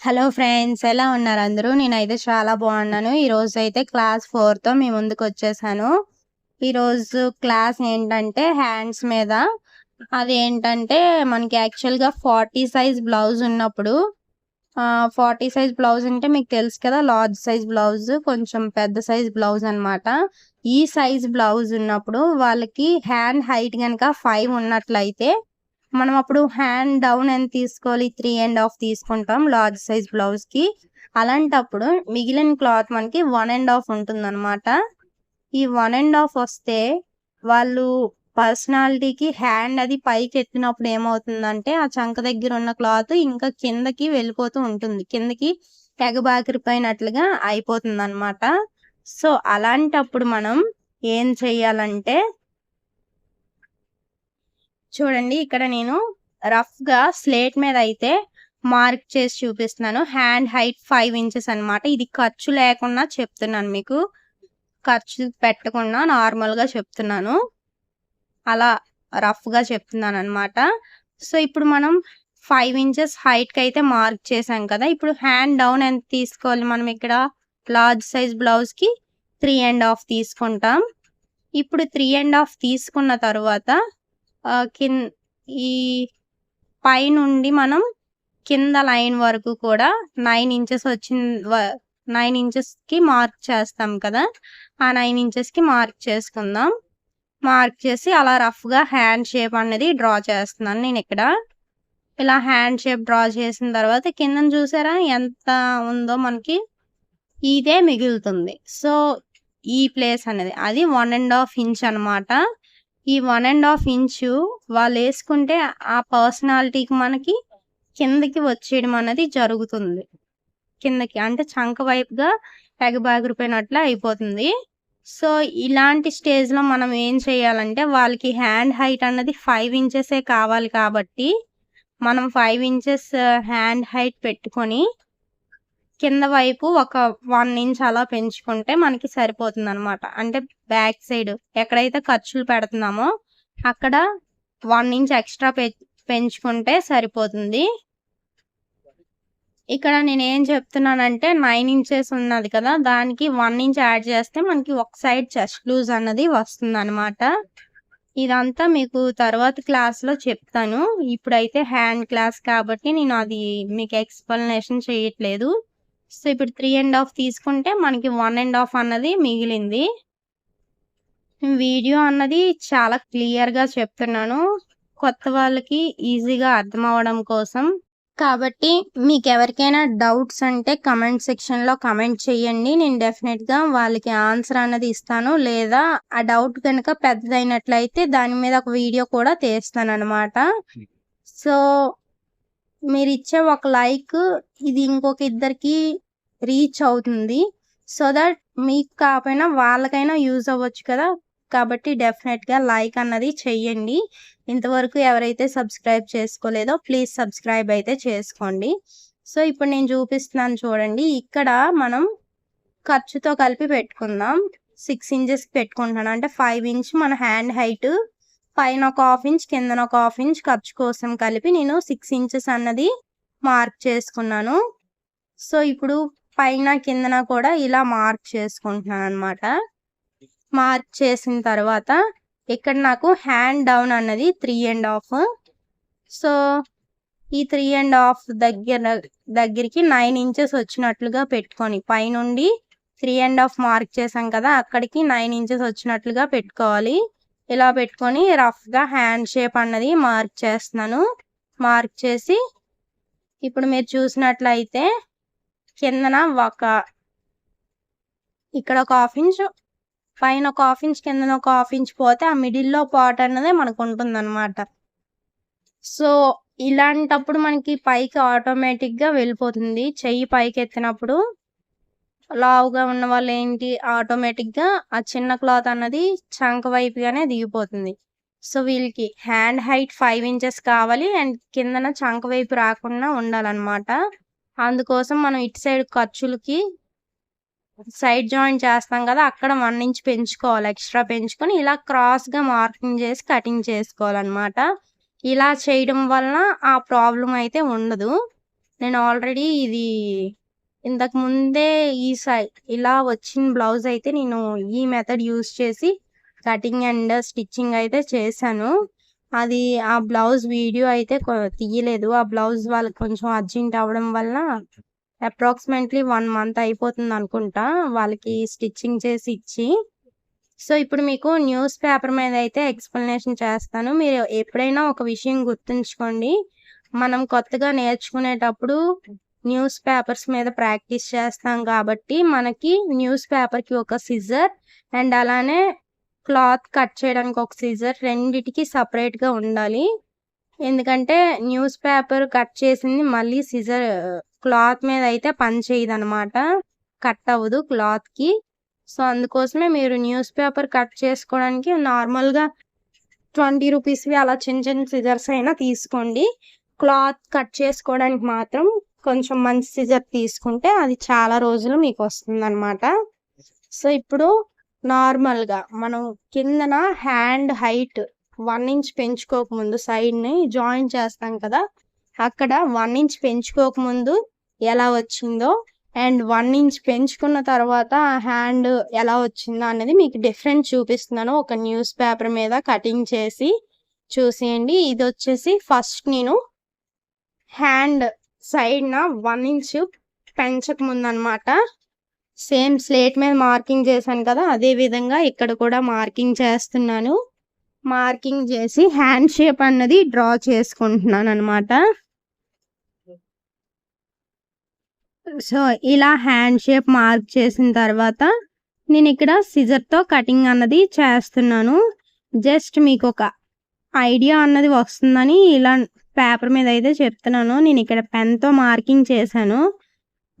Hello friends ఎలా ఉన్నారు అందరూ? నేనైతే చాలా బాగున్నాను. ఈరోజు అయితే క్లాస్ ఫోర్తో మీ ముందుకు వచ్చేసాను. ఈరోజు క్లాస్ ఏంటంటే హ్యాండ్స్ మీద. అది ఏంటంటే మనకి యాక్చువల్గా ఫార్టీ సైజ్ బ్లౌజ్ ఉన్నప్పుడు ఫార్టీ సైజ్ బ్లౌజ్ అంటే మీకు తెలుసు కదా లార్జ్ సైజ్ బ్లౌజ్ కొంచెం పెద్ద సైజ్ బ్లౌజ్ అనమాట ఈ సైజ్ బ్లౌజ్ ఉన్నప్పుడు వాళ్ళకి హ్యాండ్ హైట్ కనుక ఫైవ్ ఉన్నట్లయితే మనం అప్పుడు హ్యాండ్ డౌన్ ఎంత తీసుకోవాలి. త్రీ అండ్ హాఫ్ తీసుకుంటాం. లార్జ్ సైజ్ బ్లౌజ్కి. అలాంటప్పుడు మిగిలిన క్లాత్ మనకి వన్ అండ్ హాఫ్ ఉంటుంది అనమాట ఈ వన్ అండ్ హాఫ్ వస్తే వాళ్ళు పర్సనాలిటీకి హ్యాండ్ అది పైకి ఎత్తినప్పుడు ఏమవుతుందంటే ఆ చంక దగ్గర ఉన్న క్లాత్ ఇంకా కిందకి వెళ్ళిపోతూ ఉంటుంది. కిందకి ఎగబాకిరిపోయినట్లుగా అయిపోతుంది అనమాట సో అలాంటప్పుడు మనం ఏం చెయ్యాలంటే చూడండి ఇక్కడ నేను రఫ్గా స్లేట్ మీద అయితే మార్క్ చేసి చూపిస్తున్నాను. హ్యాండ్ హైట్ ఫైవ్ ఇంచెస్ అన్నమాట. ఇది ఖర్చు లేకుండా చెప్తున్నాను మీకు. ఖర్చు పెట్టకుండా నార్మల్గా చెప్తున్నాను. అలా రఫ్గా చెప్తున్నాను అనమాట సో ఇప్పుడు మనం ఫైవ్ ఇంచెస్ హైట్కి అయితే మార్క్ చేసాం కదా. ఇప్పుడు హ్యాండ్ డౌన్ ఎంత తీసుకోవాలి? మనం ఇక్కడ లార్జ్ సైజ్ బ్లౌజ్కి త్రీ అండ్ హాఫ్ తీసుకుంటాం. ఇప్పుడు త్రీ అండ్ హాఫ్ తీసుకున్న తర్వాత కింద ఈ పైనుండి మనం కింద లైన్ వరకు కూడా నైన్ ఇంచెస్ వచ్చిన నైన్ ఇంచెస్కి మార్క్ చేస్తాం కదా? ఆ నైన్ ఇంచెస్కి మార్క్ చేసుకుందాం. మార్క్ చేసి అలా రఫ్గా హ్యాండ్ షేప్ అనేది డ్రా చేస్తున్నాను నేను ఇక్కడ. ఇలా హ్యాండ్ షేప్ డ్రా చేసిన తర్వాత కింద చూసారా ఎంత ఉందో మనకి? ఇదే మిగులుతుంది. సో ఈ ప్లేస్ అనేది అది వన్ అండ్ హాఫ్ ఇంచ్ అనమాట ఈ వన్ అండ్ హాఫ్ ఇంచు వాళ్ళు వేసుకుంటే ఆ పర్సనాలిటీకి మనకి కిందకి వచ్చేయడం అనేది జరుగుతుంది. కిందకి అంటే చంక వైపుగా ఎగబాగిరిపోయినట్లు అయిపోతుంది. సో ఇలాంటి స్టేజ్లో మనం ఏం చేయాలంటే వాళ్ళకి హ్యాండ్ హైట్ అన్నది ఫైవ్ ఇంచెసే కావాలి కాబట్టి మనం ఫైవ్ ఇంచెస్ హ్యాండ్ హైట్ పెట్టుకొని కింద వైపు ఒక వన్ ఇంచ్ అలా పెంచుకుంటే మనకి సరిపోతుంది అనమాట అంటే బ్యాక్ సైడ్ ఎక్కడైతే ఖర్చులు పెడుతున్నామో అక్కడ వన్ ఇంచ్ ఎక్స్ట్రా పెంచుకుంటే సరిపోతుంది. ఇక్కడ నేను ఏం చెప్తున్నానంటే నైన్ ఇంచెస్ ఉన్నది కదా దానికి వన్ ఇంచ్ యాడ్ చేస్తే మనకి ఒక సైడ్ చెస్ట్ లూజ్ అన్నది వస్తుంది అనమాట ఇదంతా మీకు తర్వాత క్లాస్లో చెప్తాను. ఇప్పుడైతే హ్యాండ్ క్లాస్ కాబట్టి నేను అది మీకు ఎక్స్ప్లెనేషన్ చేయట్లేదు. సో ఇప్పుడు త్రీ అండ్ హాఫ్ తీసుకుంటే మనకి వన్ అండ్ హాఫ్ అన్నది మిగిలింది. వీడియో అన్నది చాలా క్లియర్గా చెప్తున్నాను. కొత్త వాళ్ళకి ఈజీగా అర్థం అవడం కోసం. కాబట్టి మీకు ఎవరికైనా డౌట్స్ అంటే కమెంట్ సెక్షన్లో కమెంట్ చేయండి నేను డెఫినెట్గా వాళ్ళకి ఆన్సర్ అన్నది ఇస్తాను. లేదా ఆ డౌట్ కనుక పెద్దదైనట్లయితే దాని మీద ఒక వీడియో కూడా తీస్తాను అనమాట సో మీరు ఇచ్చే ఒక లైక్ ఇది ఇంకొక ఇద్దరికి రీచ్ అవుతుంది. సో దట్ మీకు కాకపోయినా వాళ్ళకైనా యూజ్ అవ్వచ్చు కదా. కాబట్టి డెఫినెట్గా లైక్ అన్నది చెయ్యండి. ఇంతవరకు ఎవరైతే సబ్స్క్రైబ్ చేసుకోలేదో ప్లీజ్ సబ్స్క్రైబ్ అయితే చేసుకోండి. సో ఇప్పుడు నేను చూపిస్తున్నాను చూడండి. ఇక్కడ మనం ఖర్చుతో కలిపి పెట్టుకుందాం. సిక్స్ ఇంచెస్ పెట్టుకుంటున్నాను. అంటే ఫైవ్ ఇంచ్ మన హ్యాండ్ హైట్ పైన ఒక హాఫ్ ఇంచ్ కిందన ఒక హాఫ్ ఇంచ్ ఖర్చు కోసం కలిపి నేను సిక్స్ ఇంచెస్ అన్నది మార్క్ చేసుకున్నాను. సో ఇప్పుడు పైన కిందన కూడా ఇలా మార్క్ చేసుకుంటున్నాను అనమాట మార్క్ చేసిన తర్వాత ఇక్కడ నాకు హ్యాండ్ డౌన్ అన్నది త్రీ అండ్ హాఫ్. సో ఈ త్రీ అండ్ హాఫ్ దగ్గర దగ్గరికి నైన్ ఇంచెస్ వచ్చినట్లుగా పెట్టుకొని పైనుండి త్రీ అండ్ హాఫ్ మార్క్ చేసాం కదా అక్కడికి నైన్ ఇంచెస్ వచ్చినట్లుగా పెట్టుకోవాలి. ఇలా పెట్టుకొని రఫ్గా హ్యాండ్ షేప్ అన్నది మార్క్ చేస్తున్నాను. మార్క్ చేసి ఇప్పుడు మీరు చూసినట్లయితే కిందన ఒక ఇక్కడ ఒక హాఫ్ ఇంచ్ పైన ఒక హాఫ్ ఇంచ్ కిందన ఒక హాఫ్ ఇంచ్ పోతే ఆ మిడిల్లో పాట్ అన్నదే మనకు ఉంటుందన్నమాట. సో ఇలాంటప్పుడు మనకి పైకి ఆటోమేటిక్గా వెళ్ళిపోతుంది. చెయ్యి పైకి ఎత్తినప్పుడు లావుగా ఉన్న వాళ్ళు ఏంటి ఆటోమేటిక్గా ఆ చిన్న క్లాత్ అన్నది చంక వైపుగానే దిగిపోతుంది. సో వీళ్ళకి హ్యాండ్ హైట్ ఫైవ్ ఇంచెస్ కావాలి అండ్ కిందన చంక వైపు రాకుండా ఉండాలన్నమాట. అందుకోసం మనం ఇటు సైడ్ ఖర్చులకి సైడ్ జాయింట్ చేస్తాం కదా అక్కడ వన్ ఇంచ్ పెంచుకోవాలి. ఎక్స్ట్రా పెంచుకొని ఇలా క్రాస్గా మార్కింగ్ చేసి కటింగ్ చేసుకోవాలన్నమాట. ఇలా చేయడం వలన ఆ ప్రాబ్లం అయితే ఉండదు. నేను ఆల్రెడీ ఇది ఇంతకు ముందే ఈ సై ఇలా వచ్చిన బ్లౌజ్ అయితే నేను ఈ మెథడ్ యూస్ చేసి కటింగ్ అండ్ స్టిచ్చింగ్ అయితే చేశాను. అది ఆ బ్లౌజ్ వీడియో అయితే కొ- తీయలేదు. ఆ బ్లౌజ్ వాళ్ళకి కొంచెం అర్జెంట్ అవ్వడం వల్ల అప్రాక్సిమేట్లీ వన్ మంత్ అయిపోతుంది అనుకుంటా వాళ్ళకి స్టిచ్చింగ్ చేసి ఇచ్చి. సో ఇప్పుడు మీకు న్యూస్ పేపర్ మీద అయితే ఎక్స్ప్లెనేషన్ చేస్తాను. మీరు ఎప్పుడైనా ఒక విషయం గుర్తుంచుకోండి. మనం కొత్తగా నేర్చుకునేటప్పుడు న్యూస్ పేపర్స్ మీద ప్రాక్టీస్ చేస్తాం కాబట్టి మనకి న్యూస్ పేపర్కి ఒక సిజర్ అండ్ అలానే క్లాత్ కట్ చేయడానికి ఒక సిజర్ రెండిటికి సపరేట్గా ఉండాలి. ఎందుకంటే న్యూస్ పేపర్ కట్ చేసింది మళ్ళీ సిజర్ క్లాత్ మీద అయితే పని చేయదు అనమాట కట్ అవ్వదు క్లాత్కి. సో అందుకోసమే మీరు న్యూస్ పేపర్ కట్ చేసుకోవడానికి నార్మల్గా ట్వంటీ రూపీస్వి అలా చిన్న చిన్న సిజర్స్ అయినా తీసుకోండి. క్లాత్ కట్ చేసుకోవడానికి మాత్రం కొంచెం మంచి సిజర్ తీసుకుంటే అది చాలా రోజులు మీకు వస్తుంది అనమాట సో ఇప్పుడు నార్మల్గా మనం కిందన హ్యాండ్ హైట్ వన్ ఇంచ్ పెంచుకోకముందు సైడ్ని జాయిన్ చేస్తాం కదా అక్కడ వన్ ఇంచ్ పెంచుకోకముందు ఎలా వచ్చిందో అండ్ వన్ ఇంచ్ పెంచుకున్న తర్వాత హ్యాండ్ ఎలా వచ్చిందో అనేది మీకు డిఫరెంట్ చూపిస్తున్నాను. ఒక న్యూస్ పేపర్ మీద కటింగ్ చేసి చూసేయండి. ఇది వచ్చేసి ఫస్ట్ నేను హ్యాండ్ సైడ్న వన్ ఇంచ్ పెంచక అనమాట సేమ్ స్లేట్ మీద మార్కింగ్ చేశాను కదా అదే విధంగా ఇక్కడ కూడా మార్కింగ్ చేస్తున్నాను. మార్కింగ్ చేసి హ్యాండ్ షేప్ అన్నది డ్రా చేసుకుంటున్నాను అనమాట సో ఇలా హ్యాండ్ షేప్ మార్క్ చేసిన తర్వాత నేను ఇక్కడ సిజర్తో కటింగ్ అన్నది చేస్తున్నాను. జస్ట్ మీకు ఒక ఐడియా అన్నది వస్తుందని ఇలా పేపర్ మీద అయితే చెప్తున్నాను. నేను ఇక్కడ పెన్తో మార్కింగ్ చేశాను.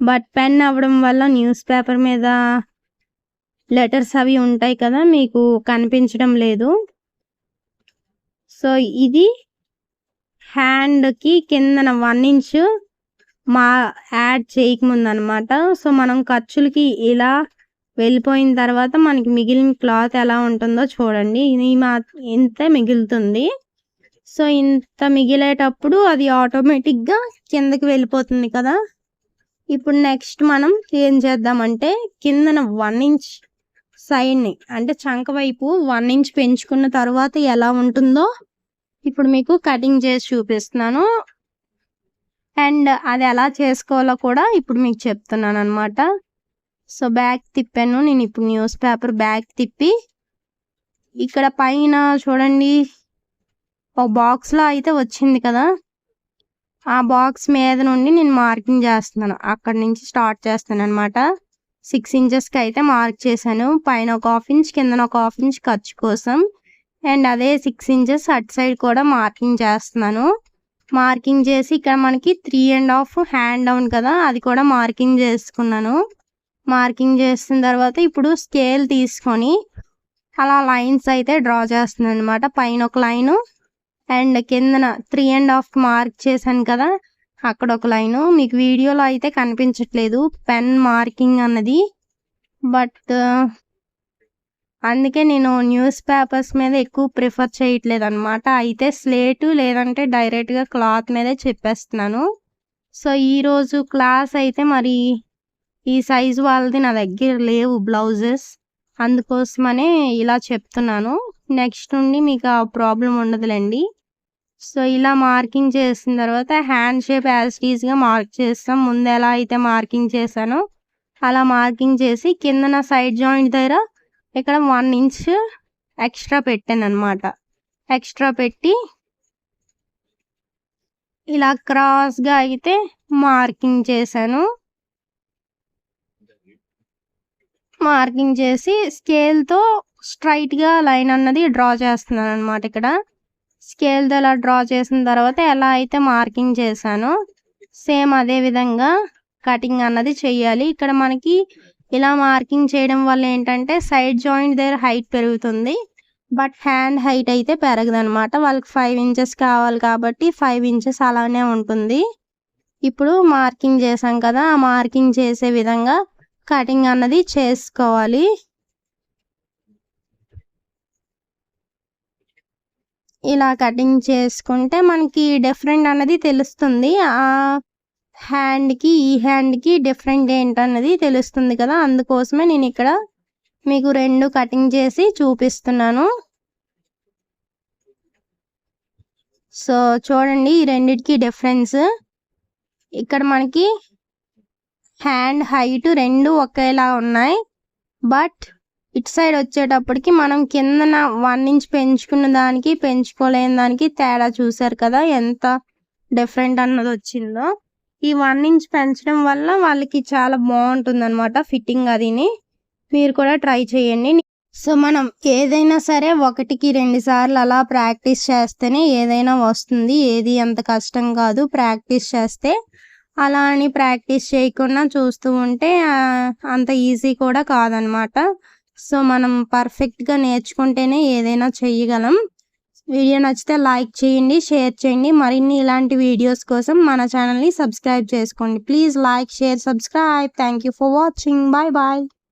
బట్ పెన్ అవ్వడం వల్ల న్యూస్ పేపర్ మీద లెటర్స్ అవి ఉంటాయి కదా మీకు కనిపించడం లేదు. సో ఇది హ్యాండ్కి కిందన వన్ ఇంచ్ మా యాడ్ చేయకముందనమాట. సో మనం ఖర్చులకి ఇలా వెళ్ళిపోయిన తర్వాత మనకి మిగిలిన క్లాత్ ఎలా ఉంటుందో చూడండి. ఇది మా ఇంత మిగులుతుంది. సో ఇంత మిగిలేటప్పుడు అది ఆటోమేటిక్గా కిందకి వెళ్ళిపోతుంది కదా. ఇప్పుడు నెక్స్ట్ మనం ఏం చేద్దామంటే కిందన వన్ ఇంచ్ సైడ్ని అంటే చంక వైపు వన్ ఇంచ్ పెంచుకున్న తర్వాత ఎలా ఉంటుందో ఇప్పుడు మీకు కటింగ్ చేసి చూపిస్తున్నాను. అండ్ అది ఎలా చేసుకోవాలో కూడా ఇప్పుడు మీకు చెప్తున్నాను అనమాట సో బ్యాగ్ తిప్పాను. నేను ఇప్పుడు న్యూస్ పేపర్ బ్యాగ్ తిప్పి ఇక్కడ పైన చూడండి ఒక బాక్స్లో అయితే వచ్చింది కదా. ఆ బాక్స్ మీద నుండి నేను మార్కింగ్ చేస్తున్నాను. అక్కడ నుంచి స్టార్ట్ చేస్తాను అనమాట సిక్స్ ఇంచెస్కి అయితే మార్క్ చేశాను. పైన ఒక హాఫ్ ఇంచ్ కిందన ఒక హాఫ్ ఇంచ్ ఖర్చు కోసం. అండ్ అదే సిక్స్ ఇంచెస్ అటు సైడ్ కూడా మార్కింగ్ చేస్తున్నాను. మార్కింగ్ చేసి ఇక్కడ మనకి three and half hand down కదా అది కూడా మార్కింగ్ చేసుకున్నాను. మార్కింగ్ చేసిన తర్వాత ఇప్పుడు స్కేల్ తీసుకొని అలా లైన్స్ అయితే డ్రా చేస్తున్నాను అనమాట పైన ఒక లైను అండ్ కిందన త్రీ అండ్ హాఫ్ మార్క్ చేశాను కదా అక్కడ ఒక లైను. మీకు వీడియోలో అయితే కనిపించట్లేదు పెన్ మార్కింగ్ అన్నది బట్ అందుకే నేను న్యూస్ పేపర్స్ మీద ఎక్కువ ప్రిఫర్ చేయట్లేదు అనమాట అయితే స్లేటు లేదంటే డైరెక్ట్గా క్లాత్ మీదే చెప్పేస్తున్నాను. సో ఈరోజు క్లాస్ అయితే మరి ఈ సైజు వాళ్ళది నా దగ్గర లేవు బ్లౌజెస్. అందుకోసమనే ఇలా చెప్తున్నాను. నెక్స్ట్ నుండి మీకు ఆ ప్రాబ్లం ఉండదులేండి. సో ఇలా మార్కింగ్ చేసిన తర్వాత హ్యాండ్ షేప్ యాజ్ మార్క్ చేస్తాం. ముందు ఎలా అయితే మార్కింగ్ చేశానో అలా మార్కింగ్ చేసి కిందన సైడ్ జాయింట్ దగ్గర ఇక్కడ వన్ ఇంచ్ ఎక్స్ట్రా పెట్టాను అనమాట ఎక్స్ట్రా పెట్టి ఇలా క్రాస్గా అయితే మార్కింగ్ చేశాను. మార్కింగ్ చేసి స్కేల్తో స్ట్రైట్గా లైన్ అన్నది డ్రా చేస్తున్నాను అనమాట ఇక్కడ. స్కేల్తో ఇలా డ్రా చేసిన తర్వాత ఎలా అయితే మార్కింగ్ చేశానో సేమ్ అదే విధంగా కటింగ్ అన్నది చేయాలి ఇక్కడ మనకి ఇలా మార్కింగ్ చేయడం వల్ల ఏంటంటే సైడ్ జాయింట్ దగ్గర హైట్ పెరుగుతుంది. బట్ హ్యాండ్ హైట్ అయితే పెరగదనమాట వాళ్ళకి ఫైవ్ ఇంచెస్ కావాలి కాబట్టి ఫైవ్ ఇంచెస్ అలానే ఉంటుంది. ఇప్పుడు మార్కింగ్ చేసాం కదా ఆ మార్కింగ్ చేసే విధంగా కటింగ్ అన్నది చేసుకోవాలి. ఇలా కటింగ్ చేసుకుంటే మనకి డిఫరెంట్ అన్నది తెలుస్తుంది. ఆ హ్యాండ్కి ఈ హ్యాండ్కి డిఫరెంట్ ఏంటన్నది తెలుస్తుంది కదా. అందుకోసమే నేను ఇక్కడ మీకు రెండు కటింగ్ చేసి చూపిస్తున్నాను. సో చూడండి ఈ రెండిటికి డిఫరెన్స్ ఇక్కడ మనకి హ్యాండ్ హైట్ రెండు ఒకేలా ఉన్నాయి. బట్ ఇటు సైడ్ వచ్చేటప్పటికి మనం కిందన వన్ ఇంచ్ పెంచుకున్న దానికి పెంచుకోలేని దానికి తేడా చూసారు కదా ఎంత డిఫరెంట్ అన్నది వచ్చిందో. ఈ వన్ ఇంచ్ పెంచడం వల్ల వాళ్ళకి చాలా బాగుంటుంది అనమాట ఫిట్టింగ్ అదిని. మీరు కూడా ట్రై చేయండి. సో మనం ఏదైనా సరే ఒకటికి రెండు సార్లు అలా ప్రాక్టీస్ చేస్తేనే ఏదైనా వస్తుంది. ఏది అంత కష్టం కాదు. ప్రాక్టీస్ చేస్తే అలా అని ప్రాక్టీస్ చేయకుండా చూస్తూ ఉంటే అంత ఈజీ కూడా కాదనమాట. సో మనం పర్ఫెక్ట్గా నేర్చుకుంటేనే ఏదైనా చేయగలం. వీడియో నచ్చితే లైక్ చేయండి షేర్ చేయండి. మరిన్ని ఇలాంటి వీడియోస్ కోసం మన ఛానల్ని సబ్స్క్రైబ్ చేసుకోండి. Please like share subscribe. Thank you for watching. Bye bye.